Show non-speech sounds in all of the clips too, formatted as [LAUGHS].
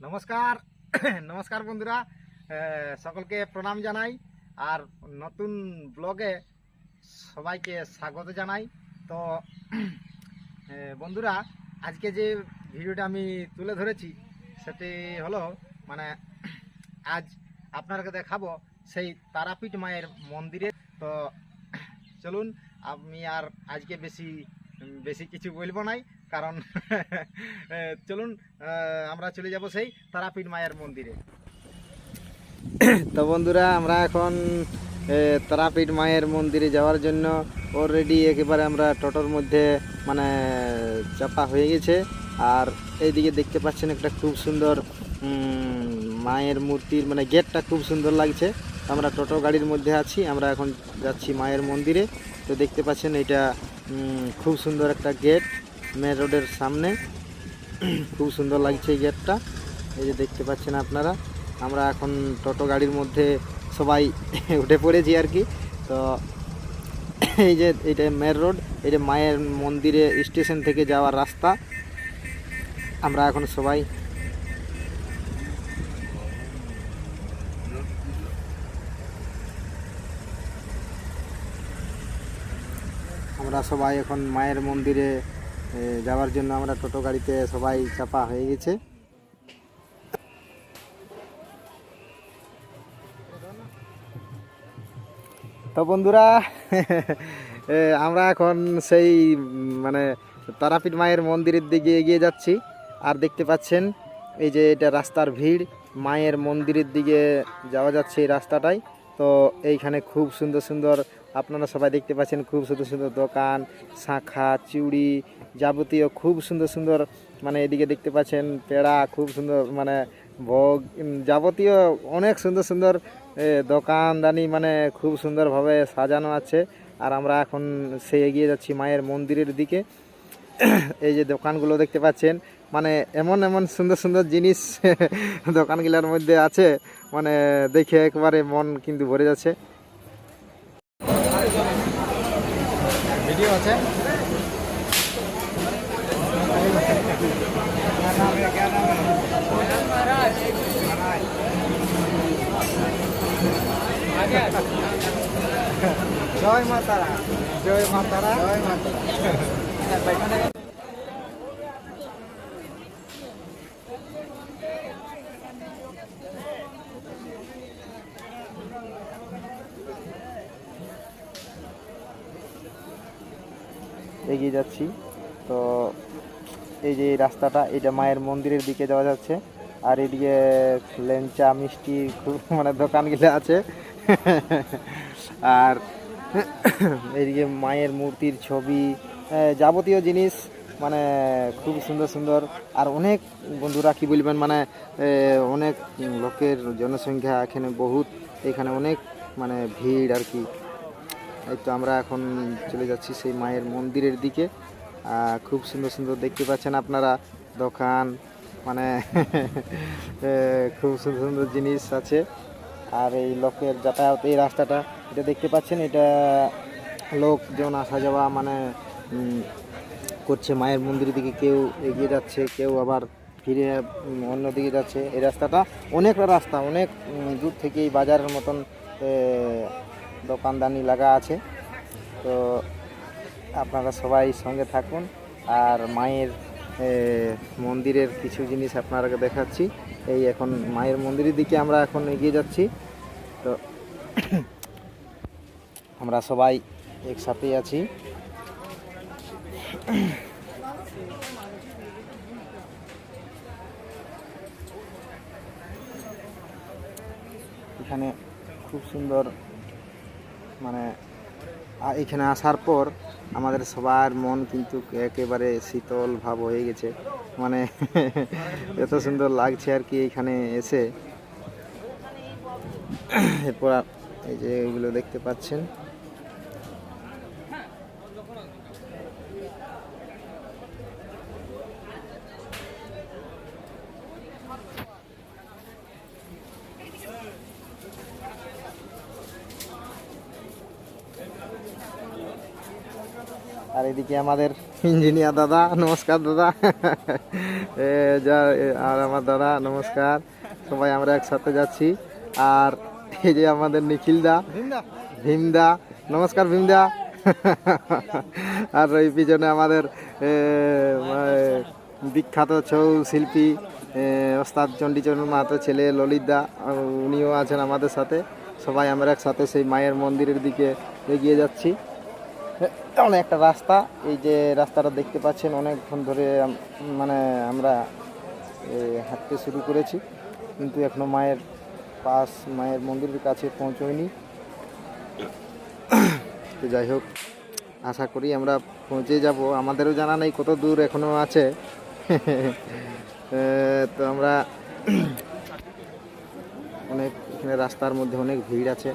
নমস্কার। [COUGHS] নমস্কার বন্ধুরা। সকলকে প্রণাম জানাই। আর নতুন ব্লগে সবাইকে স্বাগত জানাই। তো [COUGHS] বন্ধুরা, আজকে যে ভিডিওটা আমি তুলে ধরেছি, সেটি হলো মানে [COUGHS] আজ আপনাদেরকে দেখাবো সেই তারাপীঠ মায়ের মন্দিরে। তো, চলুন, আমি আর আজকে বেশি বেশি কিছু বলব নাই। কারণ [LAUGHS] চলুন আমরা চলে যাব সেই তারাপীঠ মায়ের মন্দিরে। তো বন্ধুরা, আমরা এখন তারাপীঠ মায়ের মন্দিরে যাওয়ার জন্য অলরেডি একেবারে আমরা টোটোর মধ্যে মানে চাপা হয়ে গেছে। আর এইদিকে দেখতে পাচ্ছেন একটা খুব সুন্দর মায়ের মূর্তির মানে গেটটা খুব সুন্দর লাগছে। আমরা টোটো গাড়ির মধ্যে আছি, আমরা এখন যাচ্ছি মায়ের মন্দিরে। তো দেখতে পাচ্ছেন এটা খুব সুন্দর একটা গেট। মেন রোডের সামনে। খুব সুন্দর লাগছে এই গেটটা। এই যে দেখতে পাচ্ছেন আপনারা, আমরা এখন টোটো গাড়ির মধ্যে সবাই [LAUGHS] উঠে পড়েছি আর কি। তো এই যে এটা মেন রোড, এই যে মায়ের মন্দিরে স্টেশন থেকে যাওয়ার রাস্তা। আমরা এখন সবাই আমরা সবাই এখন মায়ের মন্দিরে যাওয়ার জন্য আমরা টোটো গাড়িতে সবাই চাপা হয়ে গেছে। তো বন্ধুরা আমরা এখন সেই মানে তারাপীঠ মায়ের মন্দিরের দিকে এগিয়ে যাচ্ছি। আর দেখতে পাচ্ছেন, এই যে এটা রাস্তার ভিড়, মায়ের মন্দিরের দিকে যাওয়া যাচ্ছে এই রাস্তাটায় তো এইখানে খুব সুন্দর সুন্দর আপনারা সবাই দেখতে পাচ্ছেন খুব সুন্দর সুন্দর দোকান, শাঁখা, চুড়ি যাবতীয় খুব সুন্দর সুন্দর মানে এদিকে দেখতে পাচ্ছেন পেড়া, খুব সুন্দর মানে ভোগ যাবতীয় অনেক সুন্দর সুন্দর দোকানদানি মানে খুব সুন্দরভাবে সাজানো আছে। আর আমরা এখন সে এগিয়ে যাচ্ছি মায়ের মন্দিরের দিকে। [COUGHS] এই যে দোকানগুলো দেখতে পাচ্ছেন মানে এমন এমন সুন্দর সুন্দর জিনিস [LAUGHS] দোকানগুলোর মধ্যে আছে মানে দেখে একবারে মন কিন্তু ভরে যাচ্ছে। ভিডিও আছে জয় মা তারা জয় মা তারা এগিয়ে যাচ্ছি। তো এই যে রাস্তাটা, এটা মায়ের মন্দিরের দিকে যাওয়া যাচ্ছে। আর এদিকে লেঞ্চা মিষ্টি মানে দোকানগুলো আছে। আর এইদিকে মায়ের মূর্তির ছবি যাবতীয় জিনিস মানে খুব সুন্দর সুন্দর। আর অনেক বন্ধুরা কি বলবেন মানে অনেক লোকের জনসংখ্যা এখানে বহুত, এখানে অনেক মানে ভিড় আর কি। তো আমরা এখন চলে যাচ্ছি সেই মায়ের মন্দিরের দিকে। খুব সুন্দর সুন্দর দেখতে পাচ্ছেন আপনারা। দোকান মানে [LAUGHS] খুব সুন্দর সুন্দর জিনিস আছে। আর এই লোকের যাতায়াত, এই রাস্তাটা, এটা দেখতে পাচ্ছেন, এটা লোকজন আসা যাওয়া মানে করছে। মায়ের মন্দিরের দিকে কেউ এগিয়ে যাচ্ছে, কেউ আবার ফিরে অন্যদিকে যাচ্ছে। এই রাস্তাটা অনেক রাস্তা, অনেক দূর থেকে এই বাজারের মতন দোকানদানি লাগা আছে। তো আপনারা সবাই সঙ্গে থাকুন। আর মায়ের মন্দিরের কিছু জিনিস আপনারা দেখাচ্ছি। এই এখন মায়ের মন্দিরের দিকে আমরা এখন এগিয়ে যাচ্ছি। তো আমরা সবাই একসাথেই আছি। এখানে খুব সুন্দর মানে এখানে আসার পর আমাদের সবার মন কিন্তু একেবারে শীতল ভাব হয়ে গেছে। মানে [LAUGHS] এত সুন্দর লাগছে আর কি এখানে এসে। এরপর এই যে এগুলো দেখতে পাচ্ছেন। আর এদিকে আমাদের ইঞ্জিনিয়ার দাদা নমস্কার দাদা। যা আর আমার দাদা নমস্কার। সবাই আমরা একসাথে যাচ্ছি। আর এই যে আমাদের নিখিল নিখিলদা ভীমদা। নমস্কার ভীমদা। আর এই পিছনে আমাদের বিখ্যাত ছৌ শিল্পী ওস্তাদ চণ্ডীচরণ মাহাতো ছেলে ললিতদা উনিও আছেন আমাদের সাথে। সবাই আমরা একসাথে সেই মায়ের মন্দিরের দিকে এগিয়ে যাচ্ছি। অনেক একটা রাস্তা, এই যে রাস্তাটা দেখতে পাচ্ছেন, অনেকক্ষণ ধরে মানে আমরা হাঁটতে শুরু করেছি, কিন্তু এখনও মায়ের পাশ, মায়ের মন্দিরের কাছে পৌঁছয়নি। তো যাই হোক, আশা করি আমরা পৌঁছে যাব। আমাদেরও জানা নেই কত দূর এখনও আছে। তো আমরা অনেক, এখানে রাস্তার মধ্যে অনেক ভিড় আছে।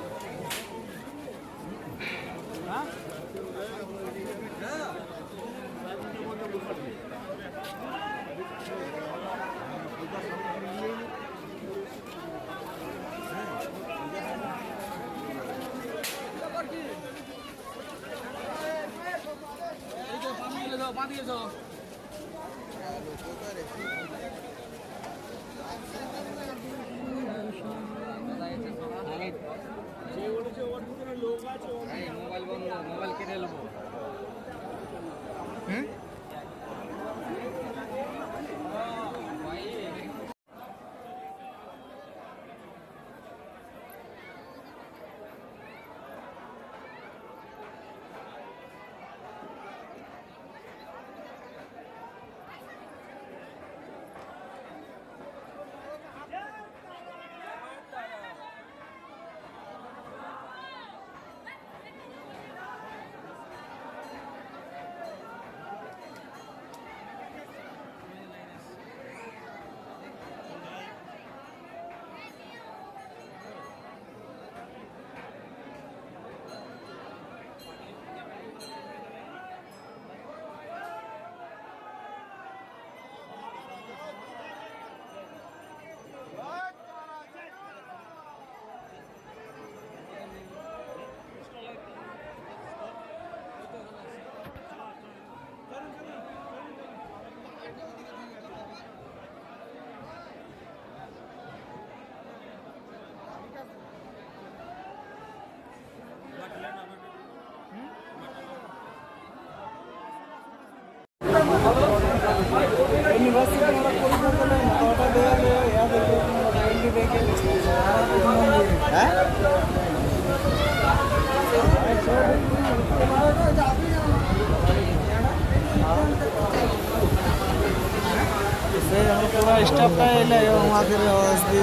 স্টাফটা এলে আমাদের ওএসডি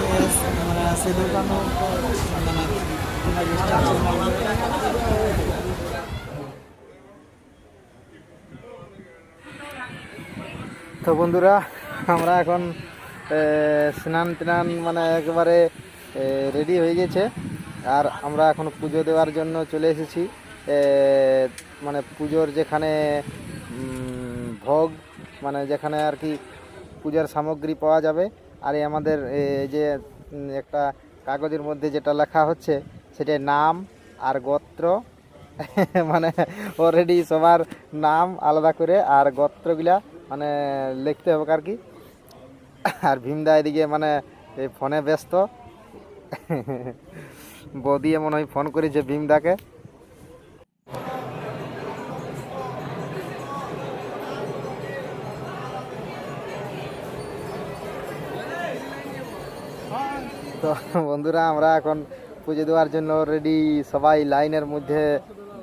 মানে সিধু কানু মানে স্টাফ তো বন্ধুরা আমরা এখন স্নান টান মানে একেবারে রেডি হয়ে গেছে। আর আমরা এখন পুজো দেওয়ার জন্য চলে এসেছি। মানে পুজোর যেখানে ভোগ মানে যেখানে আর কি পূজার সামগ্রী পাওয়া যাবে। আর এই আমাদের যে একটা কাগজের মধ্যে যেটা লেখা হচ্ছে, সেটা নাম আর গোত্র। [LAUGHS] মানে অলরেডি সবার নাম আলাদা করে আর গোত্রগুলা মানে লিখতে হবে আর কি। আর ভীমদা এদিকে মানে এই ফোনে ব্যস্ত। বৌদি মনে হয় ফোন করেছে ভীমদাকে। তো বন্ধুরা, আমরা এখন পুজো দেওয়ার জন্য রেডি সবাই লাইনের মধ্যে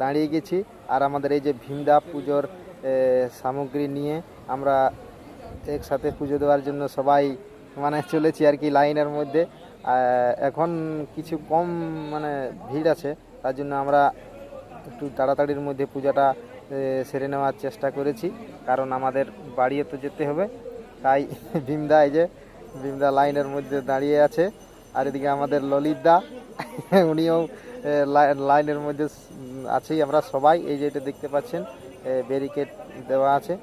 দাঁড়িয়ে গেছি। আর আমাদের এই যে ভীমদা পুজোর সামগ্রী নিয়ে আমরা একসাথে পুজো দেওয়ার জন্য সবাই মানে চলেছি আর কি লাইনের মধ্যে। এখন কিছু কম মানে ভিড় আছে, তার জন্য আমরা একটু তাড়াতাড়ির মধ্যে পূজাটা সেরে নেওয়ার চেষ্টা করেছি, কারণ আমাদের বাড়িয়ে তো যেতে হবে। তাই ভীমদা এই যে, ভীমদা লাইনের মধ্যে দাঁড়িয়ে আছে, আর এদিকে আমাদের ললিতদা উনিও লাইনের মধ্যে আছেই, আমরা সবাই, এই যে এটা দেখতে পাচ্ছেন ব্যারিকেড দেওয়া আছে।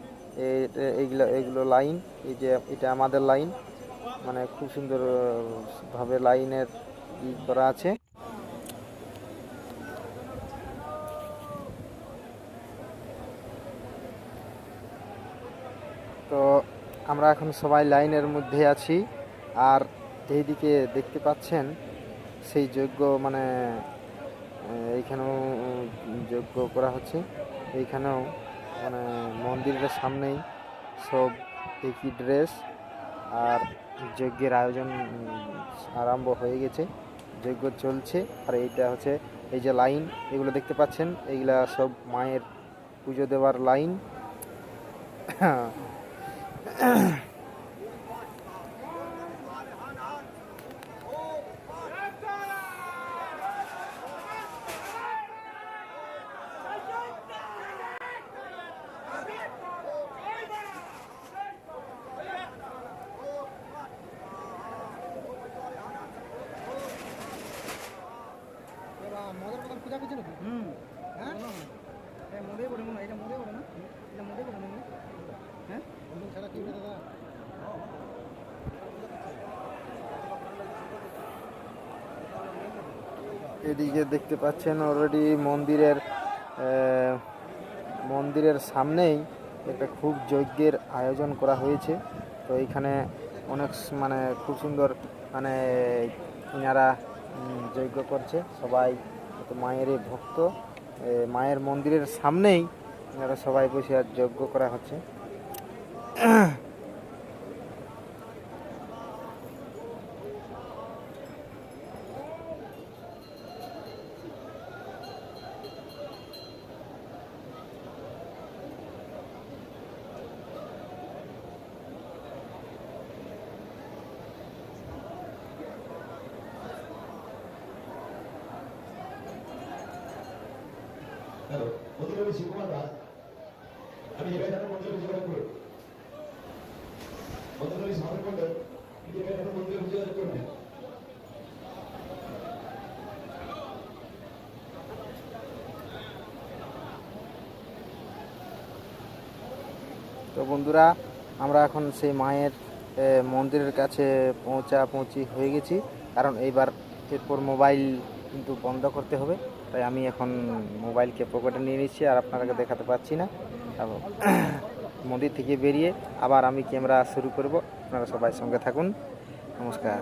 এইগুলো, এগুলো লাইন এই যে এটা আমাদের লাইন মানে খুব সুন্দর ভাবে লাইনের করা আছে। তো আমরা এখন সবাই লাইনের মধ্যে আছি, আর এইদিকে দেখতে পাচ্ছেন, সেই যজ্ঞ মানে এইখানেও যজ্ঞ করা হচ্ছে। এইখানেও মানে মন্দিরের সামনেই। সব একই ড্রেস আর যজ্ঞের আয়োজন আরম্ভ হয়ে গেছে, যজ্ঞ চলছে। আর এইটা হচ্ছে এই যে লাইন, এগুলো দেখতে পাচ্ছেন? এইগুলা সব মায়ের পুজো দেওয়ার লাইন। এদিকে দেখতে পাচ্ছেন অলরেডি মন্দিরের মন্দিরের সামনেই একটা খুব যজ্ঞের আয়োজন করা হয়েছে। তো এইখানে অনেক মানে খুব সুন্দর মানে ইনারা যজ্ঞ করছে। সবাই মায়ের ভক্ত। মায়ের মন্দিরের সামনেই এনারা সবাই বসে আর যজ্ঞ করা হচ্ছে হ্যালো মন্দির আমি শিবকুমার দাস আমি এবার যারা মন্দিরে পুজো করব মন্দির আমি সামনে করবেন এবার যারা মন্দিরে পুজো করবেন তো বন্ধুরা, আমরা এখন সেই মায়ের মন্দিরের কাছে পৌঁছা পৌঁছি হয়ে গেছি। কারণ এইবার এরপর মোবাইল কিন্তু বন্ধ করতে হবে। তাই আমি এখন মোবাইলকে পকেটে নিয়ে নিচ্ছি আর আপনাদেরকে দেখাতে পাচ্ছি না। [CLEARS THROAT] মন্দির থেকে বেরিয়ে আবার আমি ক্যামেরা শুরু করব। আপনারা সবাই সঙ্গে থাকুন। নমস্কার।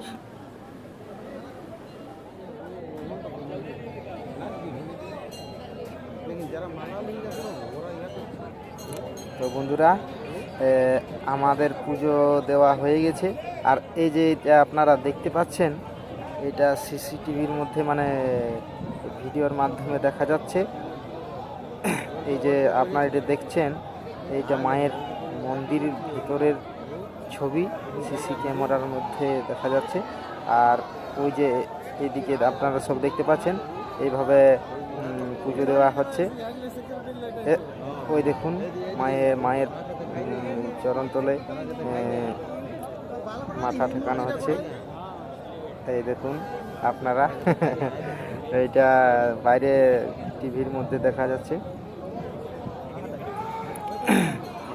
তো বন্ধুরা আমাদের পুজো দেওয়া হয়ে গেছে। আর এই যে এটা আপনারা দেখতে পাচ্ছেন, এটা সিসিটিভির মধ্যে মানে ভিডিওর মাধ্যমে দেখা যাচ্ছে। এই যে আপনারা এটা দেখছেন, এইটা মায়ের মন্দিরের ভিতরের ছবি, সিসি ক্যামেরার মধ্যে দেখা যাচ্ছে। আর ওই যে এইদিকে আপনারা সব দেখতে পাচ্ছেন, এইভাবে পুজো দেওয়া হচ্ছে। ওই দেখুন, মায়ের মায়ের চরণতলে মাথা ঠেকানো হচ্ছে। এই দেখুন, আপনারা, এইটা বাইরে টিভির মধ্যে দেখা যাচ্ছে।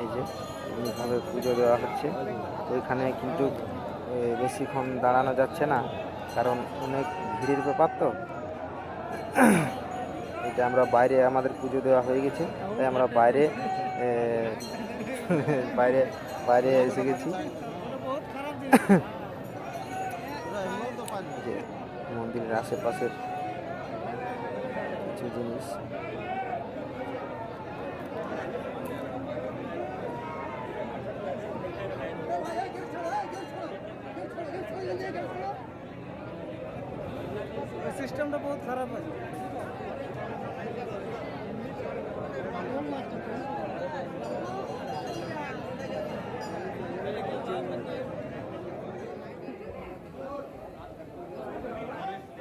এই যে, এইভাবে পুজো দেওয়া হচ্ছে। ওইখানে কিন্তু বেশিক্ষণ দাঁড়ানো যাচ্ছে না, কারণ অনেক ভিড়ের ব্যাপার তো। এটা আমরা বাইরে, আমাদের পুজো দেওয়া হয়ে গেছে, তাই আমরা বাইরে বাইরে বাইরে এসে গেছি। মন্দিরের আশেপাশের কিছু জিনিস। সিস্টেমটা বহুত খারাপ আছে।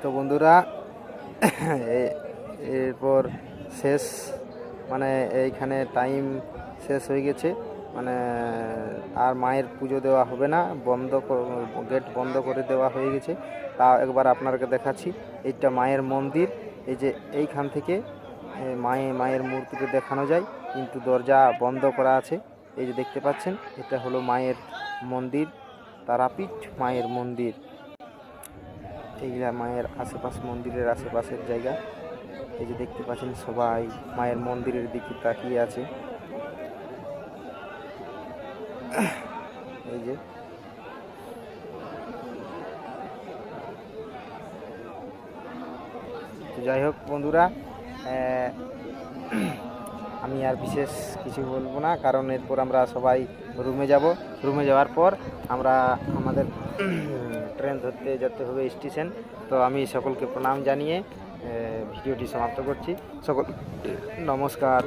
তো বন্ধুরা এরপর শেষ মানে এইখানে টাইম শেষ হয়ে গেছে। মানে আর মায়ের পুজো দেওয়া হবে না, বন্ধ গেট বন্ধ করে দেওয়া হয়ে গেছে। তা একবার আপনাকে দেখাচ্ছি, এইটা মায়ের মন্দির। এই যে এইখান থেকে মায়ে, মায়ের মূর্তিটা দেখানো যায়, কিন্তু দরজা বন্ধ করা আছে। এই যে দেখতে পাচ্ছেন, এটা হলো মায়ের মন্দির, তারাপীঠ মায়ের মন্দির। এইগুলা মায়ের আশেপাশ, মন্দিরের আশেপাশের জায়গা। এই যে দেখতে পাচ্ছেন সবাই মায়ের মন্দিরের দিকে তাকিয়ে আছে। এই যে। যাই হোক বন্ধুরা আমি আর বিশেষ কিছু বলব না, কারণ এরপর আমরা সবাই রুমে যাব। রুমে যাওয়ার পর আমরা আমাদের ট্রেন ধরতে যেতে হবে স্টেশন। তো আমি সকলকে প্রণাম জানিয়ে ভিডিওটি সমাপ্ত করছি। সকল, নমস্কার,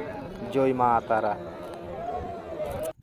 জয় মা তারা।